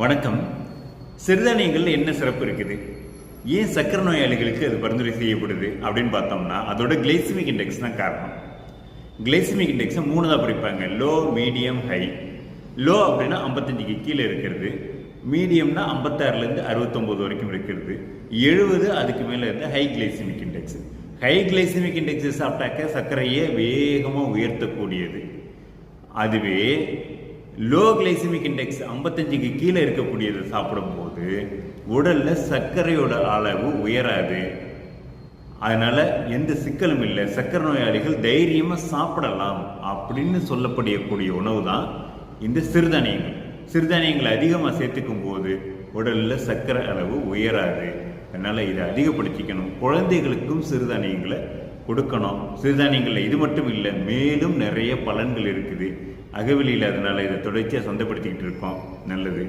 வணக்கம். சிறுதானியங்களில் என்ன சிறப்பு இருக்குது? ஏன் சக்கரை நோயாளிகளுக்கு அது பரிந்துரை செய்யப்படுது அப்படின்னு பார்த்தோம்னா அதோட கிளைசிமிக் இண்டெக்ஸ் தான் காரணம். கிளைசிமிக் இண்டெக்ஸை மூணுதான் பிரிப்பாங்க. லோ மீடியம் ஹை லோ அப்படின்னா ஐம்பத்தஞ்சுக்கு கீழே இருக்கிறது. மீடியம்னா ஐம்பத்தாறுலேருந்து அறுபத்தொம்போது வரைக்கும் இருக்கிறது. எழுபது அதுக்கு மேலே இருந்து high glycemic index high glycemic index சாப்பிட்டாக்க சர்க்கரையை வேகமாக உயர்த்தக்கூடியது. அதுவே லோ கிளைசிமிக் இண்டெக்ஸ் ஐம்பத்தஞ்சுக்கு கீழே இருக்கக்கூடியதை சாப்பிடும்போது உடலில் சர்க்கரையோட அளவு உயராது. அதனால் எந்த சிக்கலும் இல்லை. சர்க்கரை நோயாளிகள் தைரியமாக சாப்பிடலாம் அப்படின்னு சொல்லப்படக்கூடிய உணவு தான் இந்த சிறுதானியங்கள். சிறுதானியங்களை அதிகமாக சேர்த்துக்கும் போது உடலில் சர்க்கரை அளவு உயராது. அதனால் இதை அதிகப்படுத்திக்கணும். குழந்தைகளுக்கும் சிறுதானியங்களை கொடுக்கணும். சிறுதானியங்களில் இது மட்டும் இல்லை மேலும் நிறைய பலன்கள் இருக்குது. அகவெளியில் அதனால் இதை தொடர்ச்சியாக சொந்தப்படுத்திக்கிட்டு இருக்கோம். நல்லது.